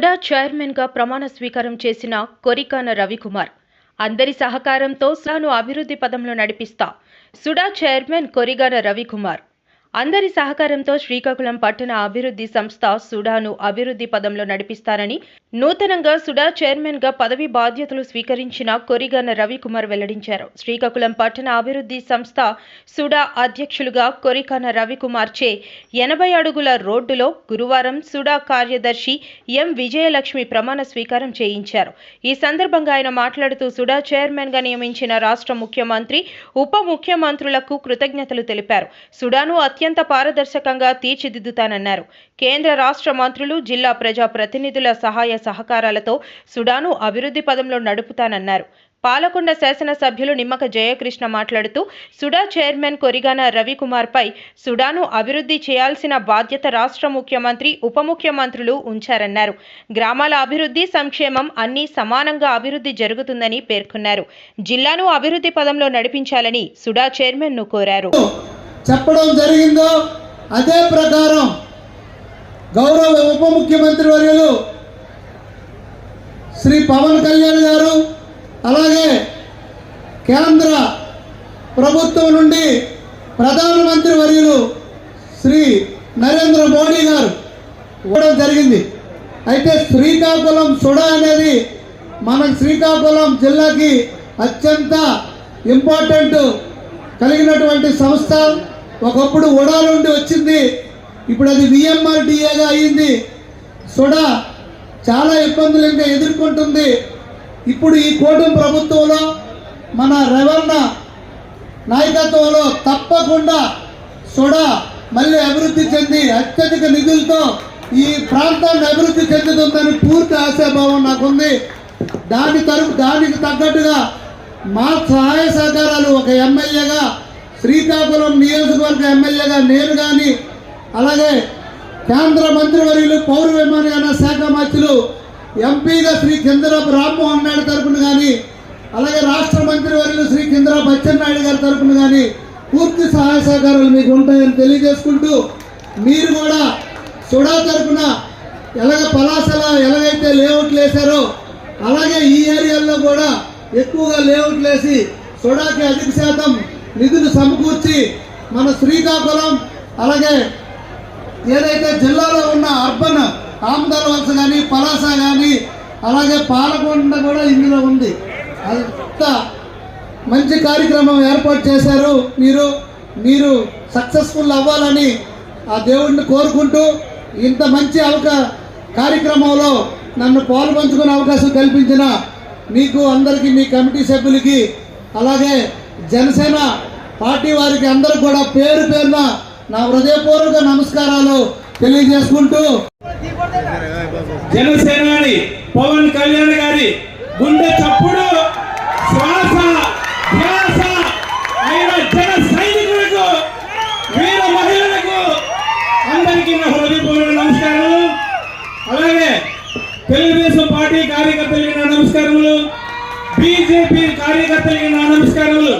సుడా చైర్మన్గా ప్రమాణ స్వీకారం చేసిన కొరికాన రవికుమార్. అందరి సహకారంతో సుడాను అభివృద్ధి పదంలో నడిపిస్తా సుడా చైర్మన్ కొరిగాన రవికుమార్. అందరి సహకారంతో శ్రీకాకుళం పట్టణ అభివృద్ధి సంస్థ సుడాను అభివృద్ధి పదంలో నడిపిస్తారని నూతనంగా సుడా చైర్మన్గా పదవి బాధ్యతలు స్వీకరించిన కొరిగాన రవికుమార్ వెల్లడించారు. శ్రీకాకుళం పట్టణ అభివృద్ధి సంస్థ సుడా అధ్యక్షులుగా కొరికన్న రవికుమార్ చే ఎనభై అడుగుల రోడ్డులో గురువారం సుడా కార్యదర్శి ఎం విజయలక్ష్మి ప్రమాణ స్వీకారం చేయించారు. ఈ సందర్భంగా ఆయన మాట్లాడుతూ సుడా చైర్మన్గా నియమించిన రాష్ట్ర ముఖ్యమంత్రి ఉప ముఖ్యమంత్రులకు కృతజ్ఞతలు తెలిపారు. సుడాను అత్యంత పారదర్శకంగా తీర్చిదిద్దుతానన్నారు. కేంద్ర రాష్ట్ర మంత్రులు జిల్లా ప్రజా ప్రతినిధుల సహాయ సహకారాలతో సుడాను అభివృద్ధి పదంలో నడుపుతానన్నారు. పాలకొండ శాసనసభ్యులు నిమ్మక జయకృష్ణ మాట్లాడుతూ సుడా చైర్మన్ కొరిగాన రవికుమార్పై సుడాను అభివృద్ధి చేయాల్సిన బాధ్యత రాష్ట్ర ముఖ్యమంత్రి ఉప ముఖ్యమంత్రులు ఉంచారన్నారు. గ్రామాల అభివృద్ధి సంక్షేమం అన్నీ సమానంగా అభివృద్ధి జరుగుతుందని పేర్కొన్నారు. జిల్లాను అభివృద్ధి పదంలో నడిపించాలని సుడా చైర్మన్ను కోరారు. చెప్పడం జరిగిందో అదే ప్రకారం గౌరవ ఉప ముఖ్యమంత్రి వర్యులు శ్రీ పవన్ కళ్యాణ్ గారు అలాగే కేంద్ర ప్రభుత్వం నుండి ప్రధానమంత్రి వర్యులు శ్రీ నరేంద్ర మోడీ గారు ఇవ్వడం జరిగింది. అయితే శ్రీకాకుళం సుడ అనేది మన శ్రీకాకుళం జిల్లాకి అత్యంత ఇంపార్టెంట్ కలిగినటువంటి సంస్థ. ఒకప్పుడు ఉడా నుండి వచ్చింది. ఇప్పుడు అది విఎంఆర్డిఏగా అయింది. సుడా చాలా ఇబ్బందులు ఇంకా ఎదుర్కొంటుంది. ఇప్పుడు ఈ కూటమి ప్రభుత్వంలో మన రెవన్న నాయకత్వంలో తప్పకుండా సుడా మళ్ళీ అభివృద్ధి చెంది అత్యధిక నిధులతో ఈ ప్రాంతాన్ని అభివృద్ధి చెందుతుందని పూర్తి ఆశాభావం నాకుంది. దాని తరపు దానికి తగ్గట్టుగా మా సహాయ సహకారాలు ఒక ఎమ్మెల్యేగా శ్రీకాకుళం నియోజకవర్గ ఎమ్మెల్యేగా నేను కానీ అలాగే కేంద్ర మంత్రివర్యులు పౌర విమానయాన శాఖ ఎంపీగా శ్రీ కిందరాపు రామ్మోహన్ నాయుడు తరపున కానీ అలాగే రాష్ట్ర మంత్రివర్యులు శ్రీ కిందరాపు అచ్చెన్నాయుడు గారి తరపున కానీ పూర్తి సహాయ సహకారాలు మీకు ఉంటాయని తెలియజేసుకుంటూ మీరు కూడా సుడా తరపున ఎలాగ పలాసల ఎలాగైతే లేఅవుట్లు వేశారో అలాగే ఈ ఏరియాల్లో కూడా ఎక్కువగా లేఅవుట్లు వేసి సుడాకి అధిక శాతం నిధులు సమకూర్చి మన శ్రీకాకుళం అలాగే ఏదైతే జిల్లాలో ఉన్న అర్బన్ ఆమదాల వలస కానీ పలాస కానీ అలాగే పాలకొండ కూడా ఇందులో ఉంది. అంత మంచి కార్యక్రమం ఏర్పాటు చేశారు. మీరు మీరు సక్సెస్ఫుల్ అవ్వాలని ఆ దేవుడిని కోరుకుంటూ ఇంత మంచి అవక కార్యక్రమంలో నన్ను పాలు పంచుకునే అవకాశం కల్పించిన మీకు అందరికీ మీ కమిటీ సభ్యులకి అలాగే జనసేన పార్టీ వారికి అందరూ కూడా పేరు పేరున నా హృదయపూర్వక నమస్కారాలు తెలియజేసుకుంటూ జనసేనాని పవన్ కళ్యాణ్ గారి గుండె చప్పుడు శ్వాస ధ్యాస అయిన జన సైనికులకు వీర మహిళలకు అందరికీ నా హృదయపూర్వక నమస్కారాలు అలాగే తెలుగుదేశం పార్టీ కార్యకర్తలకి నా నమస్కారములు. బీజేపీ కార్యకర్తలకి నా నమస్కారములు.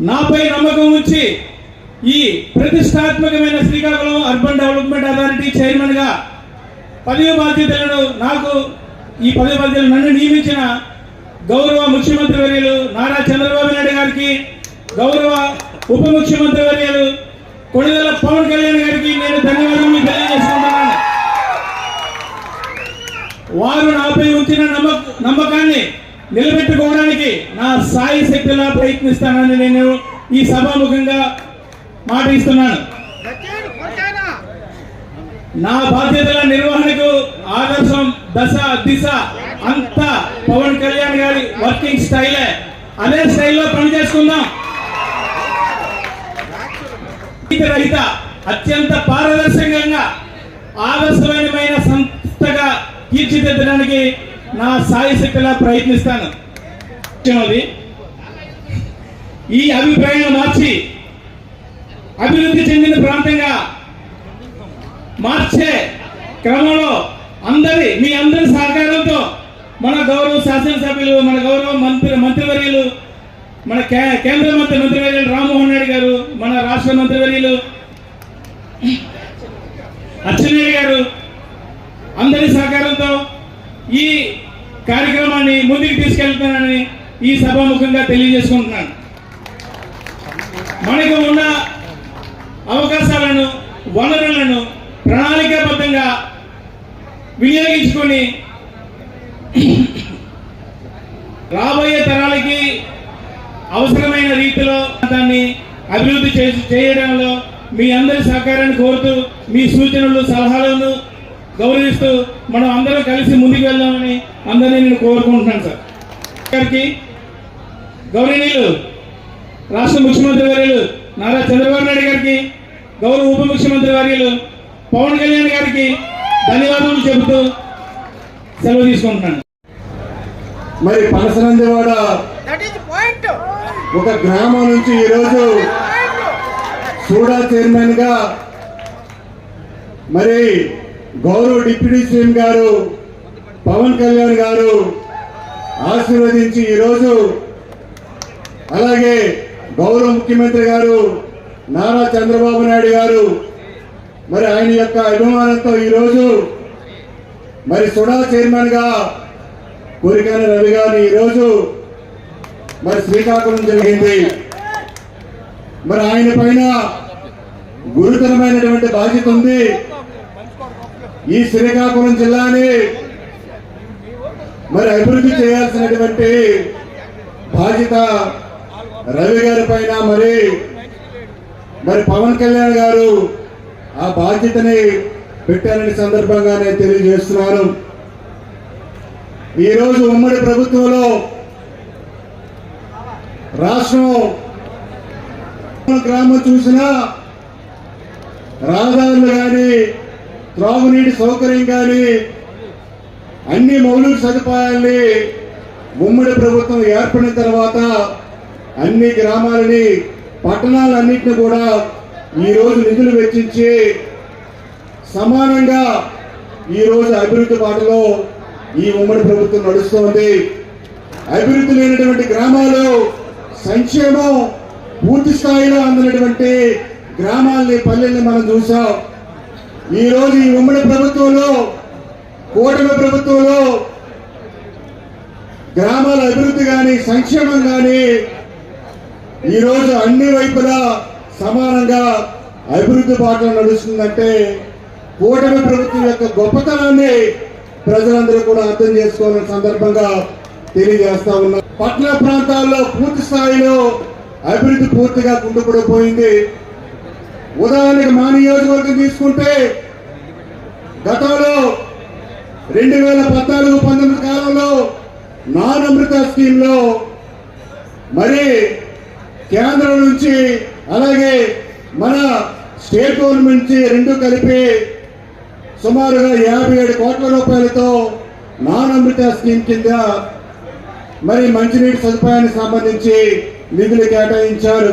నాపై నమ్మకం ఉంచి ఈ ప్రతిష్టాత్మకమైన శ్రీకాకుళం అర్బన్ డెవలప్మెంట్ అథారిటీ చైర్మన్గా పదవి బాధ్యతలను నాకు ఈ పదవి బాధ్యతలు నన్ను నియమించిన గౌరవ ముఖ్యమంత్రి వర్యులు నారా చంద్రబాబు నాయుడు గారికి గౌరవ ఉప ముఖ్యమంత్రి వర్యులు కొణిదల పవన్ కళ్యాణ్ గారికి నేను ధన్యవాదాలు తెలియజేసుకుంటున్నాను. వారు నాపై ఉంచిన నమ్మక నమ్మకాన్ని నిలబెట్టుకోవడానికి నా సాయి శక్తిలా ప్రయత్నిస్తానని నేను ఈ సభాముఖంగా మాట ఇస్తున్నాను. నా బాధ్యతల నిర్వహణకు ఆదర్శం దశ దిశ అంతా పవన్ కళ్యాణ్ గారి వర్కింగ్ స్టైలే. అదే స్టైల్లో పనిచేసుకుందాం. రహిత అత్యంత పారదర్శకంగా ఆదర్శమైన సంస్థగా తీర్చిదిద్దడానికి నా సాయి శక్తిలా ప్రయత్నిస్తాను. ఈ అభిప్రాయాన్ని మార్చి అభివృద్ధి చెందిన ప్రాంతంగా మార్చే క్రమంలో అందరి మీ అందరి సహకారంతో మన గౌరవ శాసనసభ్యులు మన గౌరవ మంత్రి మంత్రివర్యులు మన కేంద్ర మంత్రి మంత్రివర్యులు రామ్మోహన్ రెడ్డి గారు మన రాష్ట్ర మంత్రివర్యులు అచ్చెన్నాయుడు గారు అందరి సహకారంతో ఈ కార్యక్రమాన్ని ముందుకు తీసుకెళ్తానని ఈ సభాముఖంగా తెలియజేసుకుంటున్నాను. మనకు ఉన్న అవకాశాలను వనరులను ప్రణాళికాబద్ధంగా వినియోగించుకొని రాబోయే తరాలకి అవసరమైన రీతిలో దాన్ని అభివృద్ధి చేసి చేయడంలో మీ అందరి సహకారాన్ని కోరుతూ మీ సూచనలు సలహాలను గౌరవిస్తూ మనం అందరం కలిసి ముందుకు వెళ్దామని అందరినీ నేను కోరుకుంటున్నాను సార్. గారికి గౌరవనీయులు రాష్ట్ర ముఖ్యమంత్రి వర్యులు నారా చంద్రబాబు నాయుడు గారికి గౌరవ ఉప ముఖ్యమంత్రి వర్యులు పవన్ కళ్యాణ్ గారికి ధన్యవాదాలు చెబుతూ సెలవు తీసుకుంటున్నాను మరి పనసనందివాడ. ఒక గ్రామం నుంచి ఈరోజు సూడా చైర్మన్గా మరి గౌరవ డిప్యూటీ సీఎం గారు పవన్ కళ్యాణ్ గారు ఆశీర్వదించి ఈరోజు అలాగే గౌరవ ముఖ్యమంత్రి గారు నారా చంద్రబాబు నాయుడు గారు మరి ఆయన యొక్క అభిమానంతో ఈరోజు మరి సుడా చైర్మన్గా కోరికాన రవి గారిని ఈరోజు మరి శ్రీకాకుళం జరిగింది. మరి ఆయన పైన గురుతరమైనటువంటి బాధ్యత ఉంది. ఈ శ్రీకాకుళం జిల్లాని మరి అభివృద్ధి చేయాల్సినటువంటి బాధ్యత రవి గారి పైన మరి మరి పవన్ కళ్యాణ్ గారు ఆ బాధ్యతని పెట్టారని సందర్భంగా నేను తెలియజేస్తున్నాను. ఈరోజు ఉమ్మడి ప్రభుత్వంలో రాష్ట్రం గ్రామం చూసినా రహదారులు కానీ త్రాగునీటి సౌకర్యం కానీ అన్ని మౌలిక సదుపాయాల్ని ఉమ్మడి ప్రభుత్వం ఏర్పడిన తర్వాత అన్ని గ్రామాలని పట్టణాలన్నింటినీ కూడా ఈరోజు నిధులు వెచ్చించి సమానంగా ఈరోజు అభివృద్ధి బాటలో ఈ ఉమ్మడి ప్రభుత్వం నడుస్తోంది. అభివృద్ధి లేనటువంటి గ్రామాలు సంక్షేమం పూర్తి స్థాయిలో అందినటువంటి గ్రామాల్ని పల్లెల్ని మనం చూసాం. ఈ రోజు ఈ ఉమ్మడి ప్రభుత్వంలో కూటమి ప్రభుత్వంలో గ్రామాల అభివృద్ధి కానీ సంక్షేమం కానీ ఈరోజు అన్ని వైపులా సమానంగా అభివృద్ధి బాటలో నడుస్తుందంటే కూటమి ప్రభుత్వం యొక్క గొప్పతనాన్ని ప్రజలందరూ కూడా అర్థం చేసుకోవాలని సందర్భంగా తెలియజేస్తా ఉన్నా. పట్టణ ప్రాంతాల్లో పూర్తి స్థాయిలో అభివృద్ధి పూర్తిగా కుంటుపడిపోయింది ఉదాహరణకు మా నియోజకవర్గం తీసుకుంటే గతంలో రెండు వేల పద్నాలుగు పంతొమ్మిది కాలంలో నాన్ అమృత స్కీమ్లో మరి కేంద్రం నుంచి అలాగే మన స్టేట్ గవర్నమెంట్ నుంచి రెండు కలిపి సుమారుగా యాభై ఏడు కోట్ల రూపాయలతో నాన్ అమృత స్కీమ్ కింద మరి మంచినీటి సదుపాయానికి సంబంధించి నిధులు కేటాయించారు.